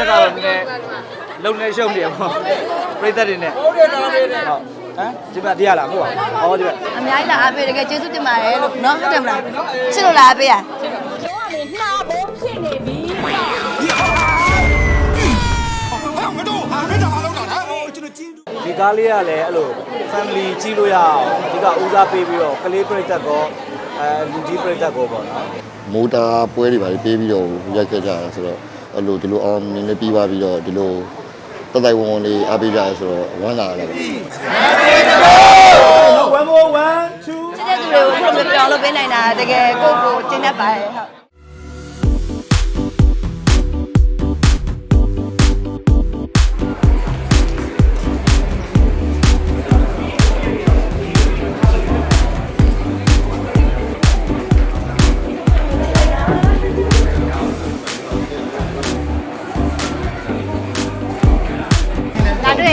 သားချက်ကတော့နည်းနည်းလုံနေရှုံနေပေါ့ပြိသက်တွေနဲ့ဟုတ်တယ်လားဟုတ်ဟမ်ဒီမှာတရားလားဟုတ်ပါဟောဒီမှာအများကြီးလာအားပေးတကယ်ကျေးဇူးတင်ပါတယ်လို့နော်ဟုတ်တယ်မလားချစ်လို့လာအားပေးရဒီကားလေးကလည်းအဲ့လို family ကြီးလို့ရအောင်ဒီကဦးစားပေးပြီးတော့ကလေးပြိသက်ကောအဲလူကြီးပြိသက်ကောပေါ့နော်မိုးတာပွဲတွေပါလေပေးပြီးတော့ရိုက်ခဲ့ကြတာဆိုတော့ အဲ့လိုဒီလိုအောင်မြင်လေးပြီးသွားပြီးတော့ဒီလိုတတိုက်ဝန်ဝန်လေးအားပေးကြရဆိုတော့ဝမ်းသာရတယ် one more one two ချစ်တဲ့သူတွေကိုဘယ်လိုမျိုးပြောင်းလို့ပေးနိုင်တာတကယ်ကိုယ့်ကိုကျင့်တတ်ပါတယ်ဟုတ်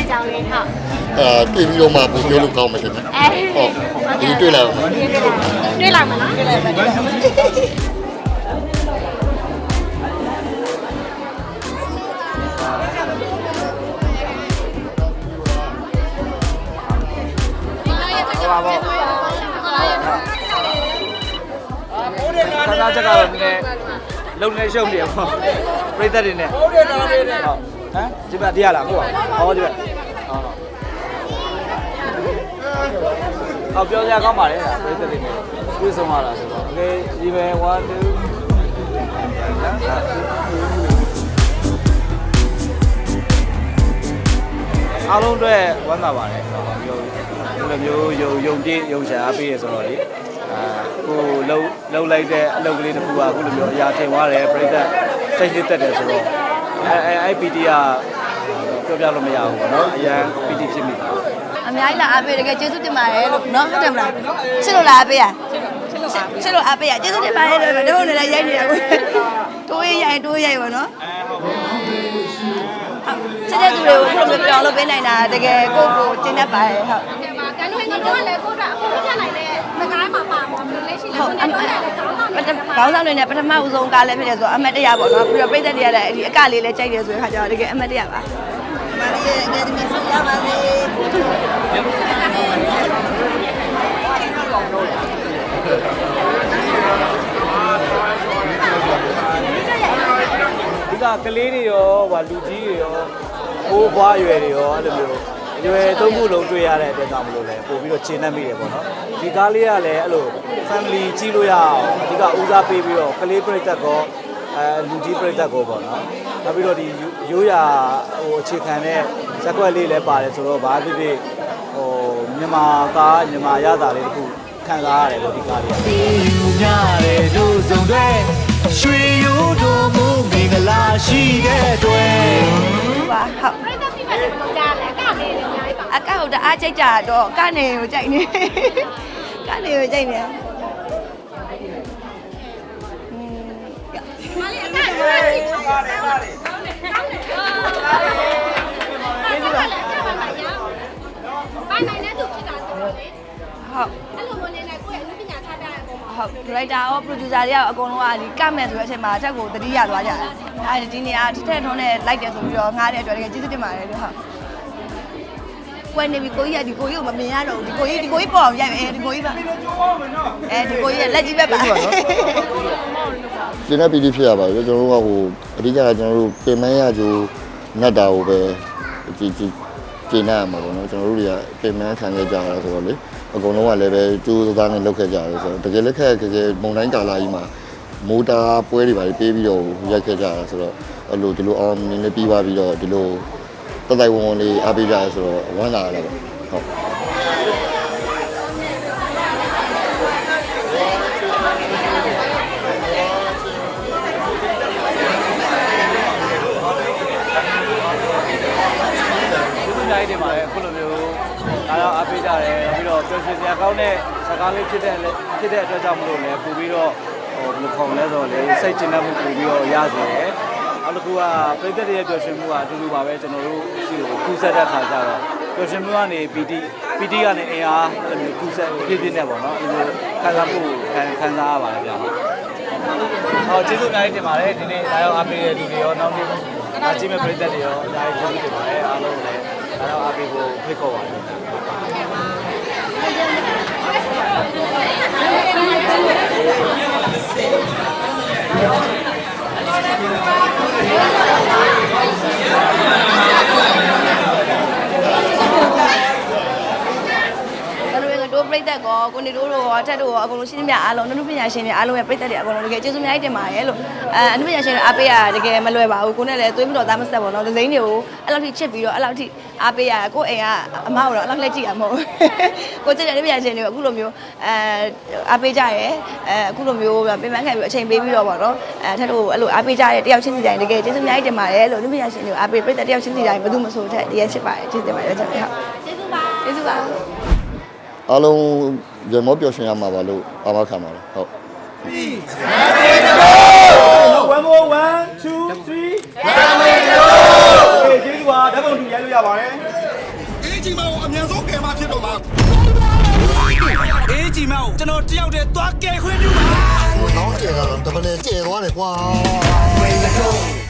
တွေ့တဲ့အကြောင်းလေးဟုတ်အာတွေ့ပြီးတော့မှပုံပြောလို့ကောင်းမှရှင်ဗျအဲဟုတ်ဒီတွေ့လာတော့တွေ့လာမလားတွေ့လာပါဟောပါပေါ့သားသားချက်ကတော့နည်းနည်းလုံနေရှုံနေပေါ့ပြိသက်တွေနဲ့ဟုတ်တယ်လားဟုတ် ဟမ်ဒီမှာတရားလားဟုတ်ပါဟောဒီမှာဟုတ်အော်ပြောစရာကောင်းပါလေဒါပြိသက်တွေနဲ့ပြေဆုံးရတာဆိုတော့ okay ဒီပဲ1 2အားလုံးအတွက်ဝမ်းသာပါတယ်ဟောပြောဒီလိုမျိုးယုံယုံကြည်ယုံရှာအားပေးရဆိုတော့လေအာကိုလှုပ်လှုပ်လိုက်တဲ့အလုပ်ကလေးတစ်ခုကအခုလိုမျိုးအရာထင်သွားတယ်ပြိသက်စိတ်ရတက်တယ်ဆိုတော့ အဲအဲ IPT ကပြောပြလို့မရဘူးပေါ့နော်အရန် PT ဖြစ်မိတာအများကြီးလာအားပေးတကယ်ကျေးဇူးတင်ပါတယ်လို့နော်ဟုတ်တယ်မလားချစ်လို့လာအားပေးရချစ်လို့အားပေးရကျေးဇူးတင်ပါတယ်လို့တို့လည်းရိုက်နေတာကိုတိုးရိုက်တိုးရိုက်ပါနော်ချစ်တဲ့သူတွေကိုဘယ်လိုမျိုးပြောင်းလို့ပေးနိုင်တာတကယ်ကိုယ့်ကိုကျင့်တတ်ပါတယ်ဟုတ်ဒီမှာကန်လို့ငါတို့ကလည်းကိုယ့်အတွက်အခုမပြတ်နိုင်တဲ့စကားမှာပါ မှာဘယ်လိုလဲရှိလဲကိုယ်နဲ့တော့လည်းကောင်းပါမယ်ခေါင်းဆောင်တွေနဲ့ပထမဦးဆုံးကားလည်းဖြစ်တယ်ဆိုတော့အမတ်တရပေါ့နော်ပြီးတော့ပြည်သက်တွေကလည်းဒီအကလေးလည်းကြိုက်တယ်ဆိုတဲ့ခါကျတော့တကယ်အမတ်တရပါမလေးရဲ့အကယ်ဒမီဆရာပါလေဒီကကလေးတွေရောဟိုလူကြီးတွေရောဘိုးဘွားရွယ်တွေရောအဲ့လိုမျိုး ရွယ်သုံးခုလုံးတွေ့ရတဲ့အတွက်ကြောင့်မလို့လဲပို့ပြီးတော့ရှင်းနှံ့မိတယ်ပေါ့နော်ဒီကားလေးကလည်းအဲ့လို family ကြီးလို့ရအောင်ဒီကဦးစားပေးပြီးတော့ကလေးပြိသက်ကောအဲလူကြီးပြိသက်ကောပေါ့နော်နောက်ပြီးတော့ဒီရိုးရာဟိုအခြေခံတဲ့ဇက်ကွက်လေးလည်းပါတယ်ဆိုတော့ဘာဖြစ်ဖြစ်ဟိုမြန်မာကားမြန်မာရတာလေးတစ်ခုခံစားရတယ်လို့ဒီကားလေးကယူညတဲ့တို့စုံတွေရွှေရိုးတို့မူမင်္ဂလာရှိတဲ့အတွက်ပါဟုတ်ပြိတ္တပြိတ္တလည်းကြားတယ်ကနေလည်း အများကြီးပါအကောက်တအားကြိတ်ကြတော့ကနေကိုကြိုက်နေကနေကိုကြိုက်နေอืมမလေးအကလည်းကြည့်ပါကောင်းတယ်ကောင်းတယ်ကောင်းတယ်ကောင်းတယ်ပိုင်နိုင်တဲ့သူဖြစ်တာဆိုတော့လေဟုတ်အဲ့လိုမျိုးနေနဲ့ကိုယ့်ရဲ့အမှုပညာချပြတဲ့အပေါ်မှာဟုတ် director ရော producer တွေရောအကုန်လုံးကဒီကမယ်ဆိုတဲ့အချိန်မှာအချက်ကိုတတိယသွားကြတယ်အဲဒီနေရာထက်ထက်ထုံးနဲ့လိုက်တယ်ဆိုပြီးတော့ငားတဲ့အတွက်တကယ်ကျေးဇူးတင်ပါတယ်လို့ဟုတ် ကွယ်နေပြီကိုကြီးကဒီကိုကြီးကိုမမြင်ရတော့ဘူးဒီကိုကြီးဒီကိုကြီးပေါ်အောင်ရိုက်မယ်ဒီကိုကြီးပါအဲဒီကိုကြီးကလက်ကြီးပဲပါကျင်းတဲ့ပီတိဖြစ်ရပါတယ်ကျွန်တော်တို့ကဟိုအဓိကကကျွန်တော်တို့ပြင်မရကြိုနတ်တာကိုပဲကြည်ကြည်ကျင်းရမှာပေါ့နော်ကျွန်တော်တို့တွေကပြင်မခံခဲ့ကြရတာဆိုတော့လေအကုန်လုံးကလည်းပဲကျိုးစားနဲ့လုပ်ခဲ့ကြရတယ်ဆိုတော့တကယ်လက်ခက်တကယ်မုံတိုင်းကာလာကြီးမှာမိုးတာပွဲတွေပါလေပေးပြီးတော့ရိုက်ခဲ့ကြတာဆိုတော့အဲ့လိုဒီလိုအောင်မြင်လေးပြီးသွားပြီးတော့ဒီလို တတိုက်ဝန်ဝန်လေးအားပေးကြရဆိုတော့ဝမ်းသာရတယ်ပေါ့ဟုတ်ဒီလိုတိုင်းတွေမှာလည်းအခုလိုမျိုးအားရအားပေးကြတယ်ပြီးတော့ပျော်ရွှင်စရာကောင်းတဲ့စကားလေးဖြစ်တဲ့ဖြစ်တဲ့အတွက်ကြောင့်မလို့လည်းပို့ပြီးတော့ဟိုဘယ်လိုခေါ်မလဲဆိုတော့လေစိတ်ကျဉ်းမှုပို့ပြီးတော့ရစေတယ် နောက်တစ်ခုကပြည်သက်တွေရဲ့ပျော်ရွှင်မှုကအတူတူပါပဲကျွန်တော်တို့ရှိကိုကူးဆက်တဲ့ခါကျတော့ပျော်ရွှင်မှုကနေ PT PT ကနေအင်အားအဲ့လိုမျိုးကူးဆက်ပြည့်ပြည့်နဲ့ပေါ့နော်အဲ့လိုခံစားမှုခံခံစားရပါတယ်ဗျာဟောကျေးဇူးအများကြီးတင်ပါတယ်ဒီနေ့ဒါရောက်အားပေးတဲ့လူတွေရောနောက်ပြီးအားကြီးမဲ့ပရိသတ်တွေရောအများကြီးကျေးဇူးတင်ပါတယ်အားလုံးလည်းဒါရောက်အားပေးဖို့ဖိတ်ခေါ်ပါတယ် ဘ ယ်လိုလဲတို့ပြိသက်ကောကိုနေတို့တို့ရောတက်တို့ရောအကုန်လုံးရှင်းပြအားလုံးနုနုပညာရှင်တွေအားလုံးရဲ့ပြိသက်တွေအကုန်လုံးတကယ်ကျေးဇူးအများကြီးတင်ပါတယ်လို့အဲအနုပညာရှင်တွေအားပေးရတကယ်မလွယ်ပါဘူးကိုနဲ့လည်းသွေးမတော်သားမဆက်ပါတော့ဒီဇိမ်းတွေကိုအဲ့လောက်ထိချစ်ပြီးတော့အဲ့လောက်ထိအားပေးရကိုအိမ်ကအမကတော့အဲ့လောက်လက်ကြည့်ရမဟုတ်ကိုချစ်တဲ့နုပညာရှင်တွေအခုလိုမျိုးအဲအားပေးကြရဲအဲအခုလိုမျိုးပြင်ပန်းခံပြီးအချိန်ပေးပြီးတော့ပေါ့နော်အဲထက်တို့အဲ့လိုအားပေးကြရဲတယောက်ချင်းစီတိုင်းတကယ်ကျေးဇူးအများကြီးတင်ပါတယ်လို့နုပညာရှင်တွေကိုအားပေးပြိသက်တယောက်ချင်းစီတိုင်းဘယ်သူမှမဆိုတဲ့တကယ်ချစ်ပါတယ်ကျေးဇူးတင်ပါတယ်ကျွန်တော်ဟုတ်ကျေးဇူးပါကျေးဇူးပါ အားလုံးရမောပျော်ရွှင်ရမှာပါလို့အာမခံပါတယ်ဟုတ် one more one two three ကျေးဇူးပါဓာတ်ပုံတူရိုက်လို့ရပါတယ် အေးကြီးမအောင်အမြန်ဆုံးကယ်မဖြစ်တော့မှာအေးကြီးမောင်ကျွန်တော်တယောက်တည်းသွားကဲခွင့်ပြုပါဟိုနောက်ကျဲကတော့တပည့်ကျဲသွားတယ်ကွာ Way to go